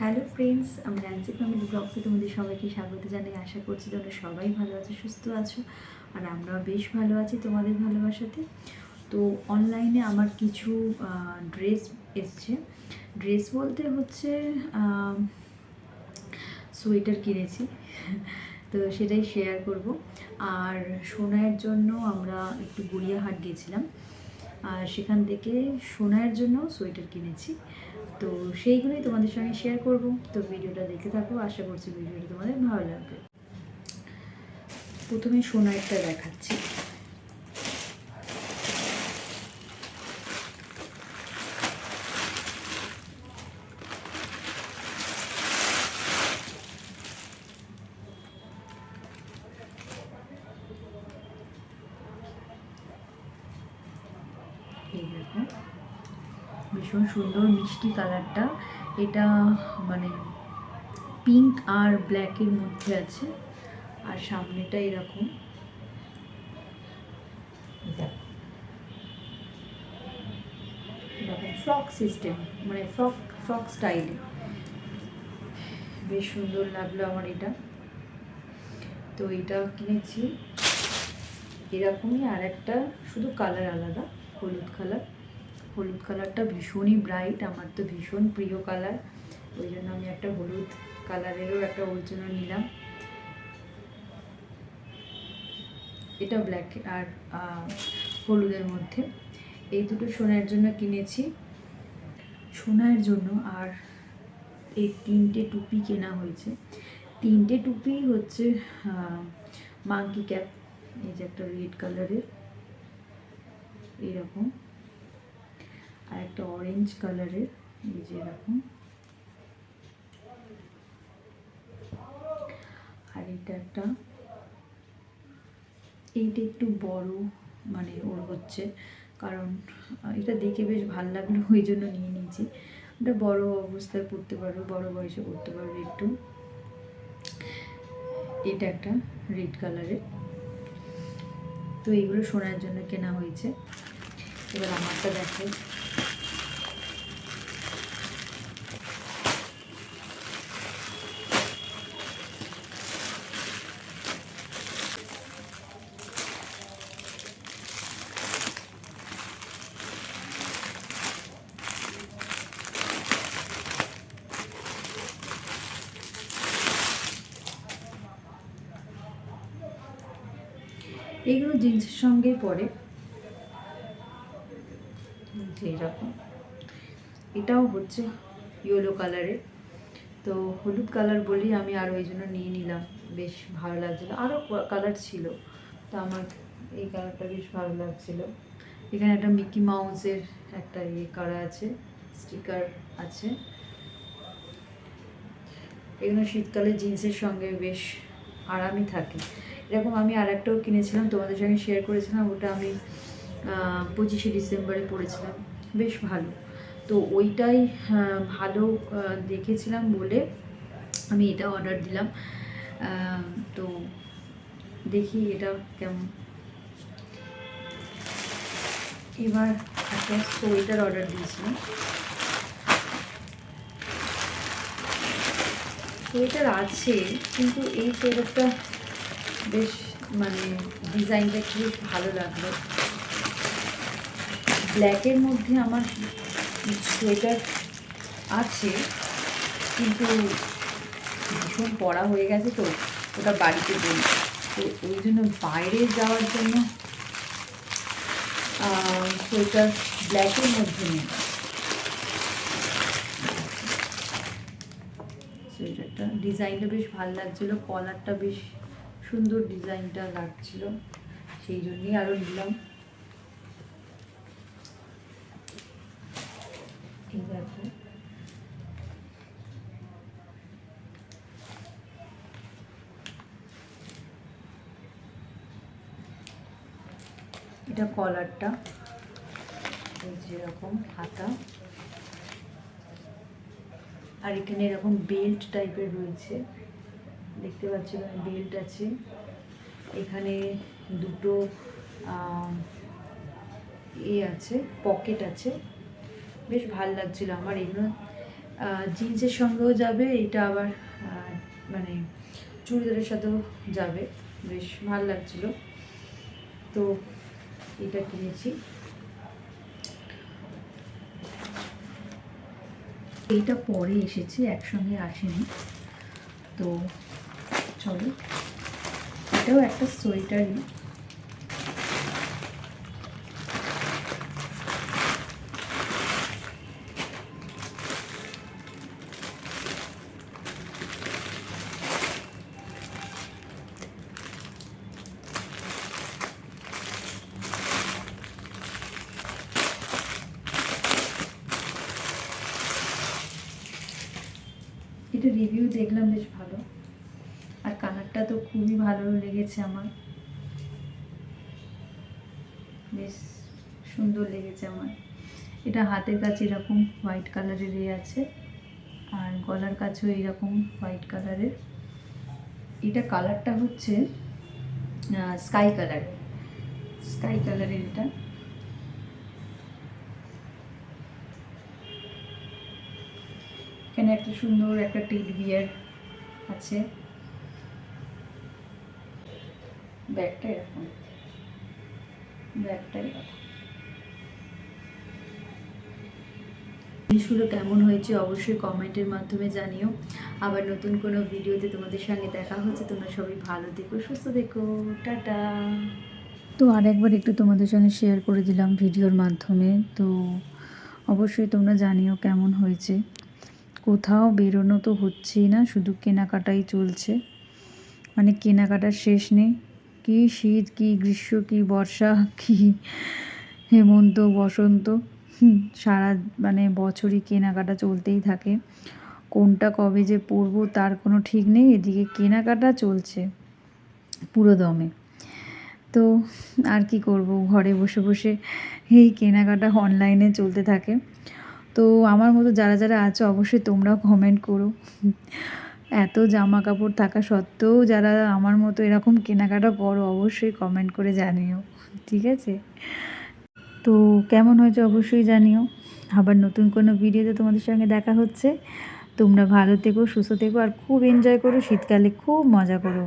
Hello friends, আমি র্যান্সি family ব্লগসে তোমাদের সবাইকে স্বাগত জানাই। আশা করছি তোমরা সবাই ভালো আছো, সুস্থ আছো, আর আমরাও বেশ ভালো আছি তোমাদের ভালোবাসাতে। তো অনলাইনে আমার কিছু ড্রেস এসছে। ড্রেস বলতে হচ্ছে সোয়েটার কিনেছি। তো সেটাই শেয়ার করব। আর সোনার জন্য আমরা একটু গড়িয়াহাট গিয়েছিলাম আর সেখান থেকে সোনার জন্য সোয়েটার কিনেছি। তো সেইগুলোই তোমাদের সঙ্গে শেয়ার করব। তো ভিডিওটা দেখে থাকো। আশা করছি ভিডিওটা তোমাদের ভালো লাগবে। প্রথমে সোনারটা দেখাচ্ছি এই দেখো ভীষণ সুন্দর মিষ্টি কালারটা। এটা মানে পিঙ্ক আর ব্ল্যাকের মধ্যে আছে আর সামনেটা এরকম। ফ্রক সিস্টেম মানে ফ্রক ফ্রক স্টাইলে বেশ সুন্দর লাগল আমার এটা। তো এটা কিনেছি। এরকমই আর একটা শুধু কালার আলাদা হলুদ কালার হলুদ কালারটা ভীষণই ব্রাইট আমার তো ভীষণ প্রিয় কালার। ওই জন্য আমি একটা হলুদ কালারেরও একটা ওর জন্য নিলাম। এটা ব্ল্যাক আর হলুদের মধ্যে। এই দুটো সোনার জন্য কিনেছি। সোনার জন্য আর এই তিনটে টুপি কেনা হয়েছে। তিনটে টুপি হচ্ছে মাঙ্কি ক্যাপ এই যে একটা রেড কালারের এইরকম আর একটা অরেঞ্জ কালারের এই যে এরকম। আর এটা একটা, এইটা একটু বড় মানে ওর হচ্ছে। কারণ এটা দেখে বেশ ভালো লাগল, ওই জন্য নিয়ে নিয়েছি। এটা বড় অবস্থায় পড়তে পারবে, বড় বয়সে পড়তে পারবে একটু। এটা একটা রেড কালারের তো এইগুলো শোনার জন্য কেনা হয়েছে। এবার আমারটা দেখো এইগুলো জিন্সের সঙ্গেই পরে। এইরকম। এটাও হচ্ছে ইয়েলো কালারের তো হলুদ কালার বলি আমি আরও ওই জন্য নিয়ে নিলাম। বেশ ভালো লাগছিল। আরও কালার ছিল। তো আমার এই কালারটা বেশ ভালো লাগছিল। এখানে একটা মিকি মাউসের একটা ইয়ে করা আছে স্টিকার আছে। এগুলো শীতকালে জিন্সের সঙ্গে বেশ আরামই থাকে। এরকম আমি আর একটাও কিনেছিলাম, তোমাদের সঙ্গে শেয়ার করেছিলাম, ওটা আমি পঁচিশে ডিসেম্বরে পড়েছিলাম। বেশ ভালো। তো ওইটাই ভালো দেখেছিলাম বলে আমি এটা অর্ডার দিলাম। তো দেখি এটা কেমন। এবার একটা সোয়েটার অর্ডার দিয়েছিলাম। সোয়েটার আছে, কিন্তু এই সোয়েটারটা বেশ মানে ডিজাইনটা কি বেশ ভালো লাগল। ব্ল্যাকের মধ্যে আমার সোয়েটার আছে, কিন্তু ভীষণ পড়া হয়ে গেছে তো, ওটা বাড়িতে বলি তো ওই জন্য বাইরে যাওয়ার জন্য সোয়েটার ব্ল্যাকের মধ্যে নেই। সোয়েটারটা ডিজাইনটা বেশ ভালো লাগছিল, কলারটা বেশ সুন্দর ডিজাইনটা লাগছিল, সেই জন্যই আরও নিলাম। এটা কলারটা যেরকম হাতা। আর এখানে এরকম বেল্ট টাইপের রয়েছে। দেখতে পাচ্ছি বেল্ট আছে। এখানে দুটো এ আছে, পকেট আছে। বেশ ভালো লাগছিল আমার এগুলো। জিন্সের সঙ্গেও যাবে, এটা আবার মানে চুড়িদারের সাথেও যাবে। বেশ ভালো লাগছিল। তো এটা কিনেছি। এইটা পরে এসেছে একসঙ্গে আসেনি। তো চলো এটাও একটা সোয়েটারই। এটা রিভিউ দেখলাম, বেশ ভালো। আর কালারটা তো খুবই ভালো লেগেছে আমার। বেশ সুন্দর লেগেছে আমার। এটা হাতের কাছে এরকম হোয়াইট কালারের এ আছে, আর গলার কাছেও এরকম হোয়াইট কালারের এটা কালারটা হচ্ছে স্কাই কালার স্কাই কালারের এটা। এখানে একটা সুন্দর একটা টেড বিয়ার আছে। ব্যাগটা এরকম। ব্যাগটা এরকম জিনিসগুলো কেমন হয়েছে অবশ্যই কমেন্টের মাধ্যমে জানিও। আবার নতুন কোনো ভিডিওতে তোমাদের সঙ্গে দেখা হচ্ছে তোমরা সবাই ভালো থেকো সুস্থ থেকো। টাটা। তো আরেকবার একটু তোমাদের সঙ্গে শেয়ার করে দিলাম ভিডিওর মাধ্যমে। তো অবশ্যই তোমরা জানিও কেমন হয়েছে। কোথাও বেরোনো তো হচ্ছেই না, শুধু কেনাকাটাই চলছে। মানে কেনাকাটার শেষ নেই। কী শীত, কী গ্রীষ্ম, কী বর্ষা, কী হেমন্ত, বসন্ত। সারা মানে বছরই কেনাকাটা চলতেই থাকে। কোনটা কবে যে পরবো তার কোনো ঠিক নেই, এদিকে কেনাকাটা চলছে পুরো দমে। তো আর কি করব, ঘরে বসে বসে এই কেনাকাটা অনলাইনে চলতে থাকে। তো আমার মতো যারা যারা আছো অবশ্যই তোমরাও কমেন্ট করো। এত জামা কাপড় থাকা সত্ত্বেও যারা আমার মতো এরকম কেনাকাটা করো, অবশ্যই কমেন্ট করে জানিও, ঠিক আছে? তো কেমন হয়েছে অবশ্যই জানিও। আবার নতুন কোনো ভিডিওতে তোমাদের সঙ্গে দেখা হচ্ছে। তোমরা ভালো থেকো, সুস্থ থেকো, আর খুব এনজয় করো, শীতকালে খুব মজা করো।